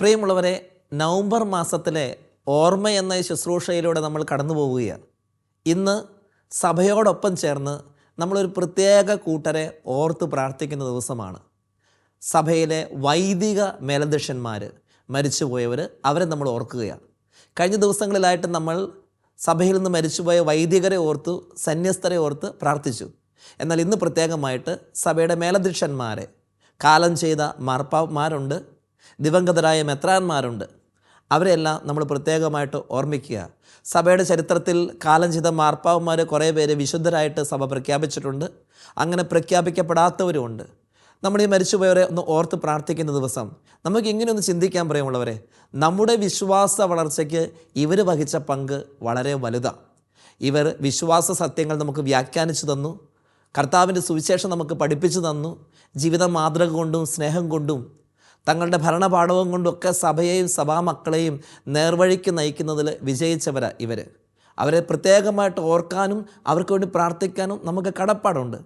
പ്രിയമുള്ളവരെ നവംബർ മാസത്തിലെ ഓർമ്മ എന്ന ശുശ്രൂഷയിലൂടെ നമ്മൾ കടന്നു പോവുകയാണ്. ഇന്ന് സഭയോടൊപ്പം ചേർന്ന് നമ്മളൊരു പ്രത്യേക കൂട്ടരെ ഓർത്ത് പ്രാർത്ഥിക്കുന്ന ദിവസമാണ്. സഭയിലെ വൈദിക മേലധ്യക്ഷന്മാർ മരിച്ചുപോയവർ അവരെ നമ്മൾ ഓർക്കുകയാണ്. കഴിഞ്ഞ ദിവസങ്ങളിലായിട്ട് നമ്മൾ സഭയിൽ നിന്ന് മരിച്ചുപോയ വൈദികരെ ഓർത്തു സന്യസ്തരെ ഓർത്ത് പ്രാർത്ഥിച്ചു. എന്നാൽ ഇന്ന് പ്രത്യേകമായിട്ട് സഭയുടെ മേലധ്യക്ഷന്മാരെ കാലം ചെയ്ത മാർപ്പാന്മാരുണ്ട് ദിവംഗതരായ മെത്രാന്മാരുണ്ട്. അവരെല്ലാം നമ്മൾ പ്രത്യേകമായിട്ട് ഓർമ്മിക്കുക. സഭയുടെ ചരിത്രത്തിൽ കാലം ചെയ്ത മാർപ്പാവന്മാർ കുറേ പേര് വിശുദ്ധരായിട്ട് സഭ പ്രഖ്യാപിച്ചിട്ടുണ്ട്. അങ്ങനെ പ്രഖ്യാപിക്കപ്പെടാത്തവരുമുണ്ട്. നമ്മൾ ഈ മരിച്ചുപോയവരെ ഒന്ന് ഓർത്ത് പ്രാർത്ഥിക്കുന്ന ദിവസം നമുക്ക് ഇങ്ങനെ ഒന്ന് ചിന്തിക്കാൻ പറയുമുള്ളവരെ നമ്മുടെ വിശ്വാസ വളർച്ചയ്ക്ക് ഇവർ വഹിച്ച പങ്ക് വളരെ വലുതാണ് ഇവർ വിശ്വാസ സത്യങ്ങൾ നമുക്ക് വ്യാഖ്യാനിച്ചു തന്നു. കർത്താവിന്റെ സുവിശേഷം നമുക്ക് പഠിപ്പിച്ചു തന്നു. ജീവിത മാതൃക കൊണ്ടും സ്നേഹം കൊണ്ടും തങ്ങളുടെ ഭരണപാഠവും കൊണ്ടൊക്കെ സഭയെയും സഭാമക്കളെയും നേർവഴിക്ക് നയിക്കുന്നതിൽ വിജയിച്ചവരാ ഇവർ അവരെ പ്രത്യേകമായിട്ട് ഓർക്കാനും അവർക്ക് വേണ്ടി പ്രാർത്ഥിക്കാനും നമുക്ക് കടപ്പാടുണ്ട്.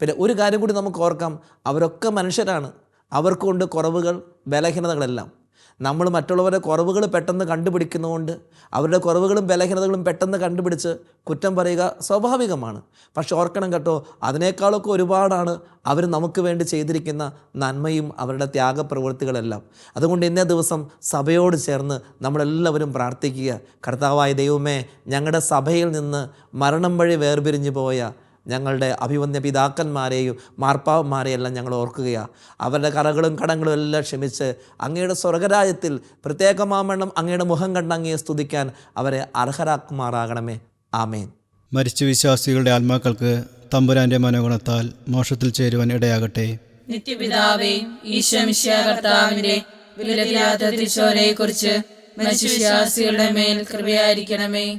പിന്നെ ഒരു കാര്യം കൂടി നമുക്ക് ഓർക്കാം. അവരൊക്കെ മനുഷ്യരാണ്. അവർക്കുണ്ട് കുറവുകൾ ബലഹീനതകളെല്ലാം. നമ്മൾ മറ്റുള്ളവരുടെ കുറവുകൾ പെട്ടെന്ന് കണ്ടുപിടിക്കുന്നതുകൊണ്ട് അവരുടെ കുറവുകളും ബലഹീനതകളും പെട്ടെന്ന് കണ്ടുപിടിച്ച് കുറ്റം പറയുക സ്വാഭാവികമാണ്. പക്ഷെ ഓർക്കണം കേട്ടോ അതിനേക്കാളൊക്കെ ഒരുപാടാണ് അവർ നമുക്ക് വേണ്ടി ചെയ്തിരിക്കുന്ന നന്മയും അവരുടെ ത്യാഗപ്രവൃത്തികളെല്ലാം. അതുകൊണ്ട് ഇന്നേ ദിവസം സഭയോട് ചേർന്ന് നമ്മളെല്ലാവരും പ്രാർത്ഥിക്കുക. കർത്താവായ ദൈവമേ ഞങ്ങളുടെ സഭയിൽ നിന്ന് മരണം വഴി വേർപിരിഞ്ഞു പോയ ഞങ്ങളുടെ അഭിവന്യ പിതാക്കന്മാരെയും മാർപ്പാവന്മാരെയും എല്ലാം ഞങ്ങൾ ഓർക്കുകയാണ് അവരുടെ കറകളും കടങ്ങളും എല്ലാം ക്ഷമിച്ച് അങ്ങയുടെ സ്വർഗരാജ്യത്തിൽ പ്രത്യേകമാവണ്ണം അങ്ങയുടെ മുഖം കണ്ട് അങ്ങയെ സ്തുതിക്കാൻ അവരെ അർഹരാക്കുമാറാകണമേ. ആമേൻ. മരിച്ച വിശ്വാസികളുടെ ആത്മാക്കൾക്ക് തമ്പുരാന്റെ മനോഗുണത്താൽ മോക്ഷത്തിൽ ചേരുവാൻ ഇടയാകട്ടെ. നിത്യപിതാവേ കുറിച്ച് മനുഷ്യ വിശ്വാസികളുടെ മേൽ കൃപയായിരിക്കണമേ.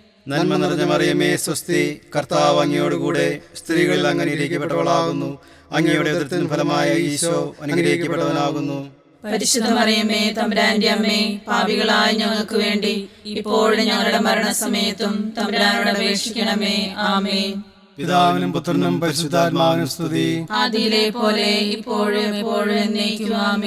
നന്മ നിറഞ്ഞ മറിയമേ സ്വസ്തി കർത്താവ് അങ്ങയോടുകൂടെ സ്ത്രീകളിൽ അങ്ങ് ഇരിക്കപ്പെട്ടവളാകുന്നു അങ്ങയുടെ എതിർത്തിന് ഫലമായ ഈശോ അനുഗ്രഹിക്കപ്പെട്ടവനാകുന്നു പരിശുദ്ധ മറിയമ്മേ തമ്പുരാന്റെ അമ്മേ പാപികളായ ഞങ്ങൾക്ക് വേണ്ടി ഇപ്പോഴും ഞങ്ങളുടെ മരണസമയത്തും തമ്പുരാനോട് അപേക്ഷിക്കണമേ. ആമേ പിതാവിനും പുത്രനും പരിശുദ്ധാത്മാവിനും സ്തുതി. ആദിയിലെ പോലെ ഇപ്പോഴും എപ്പോഴും എന്നേക്കും. ആമേ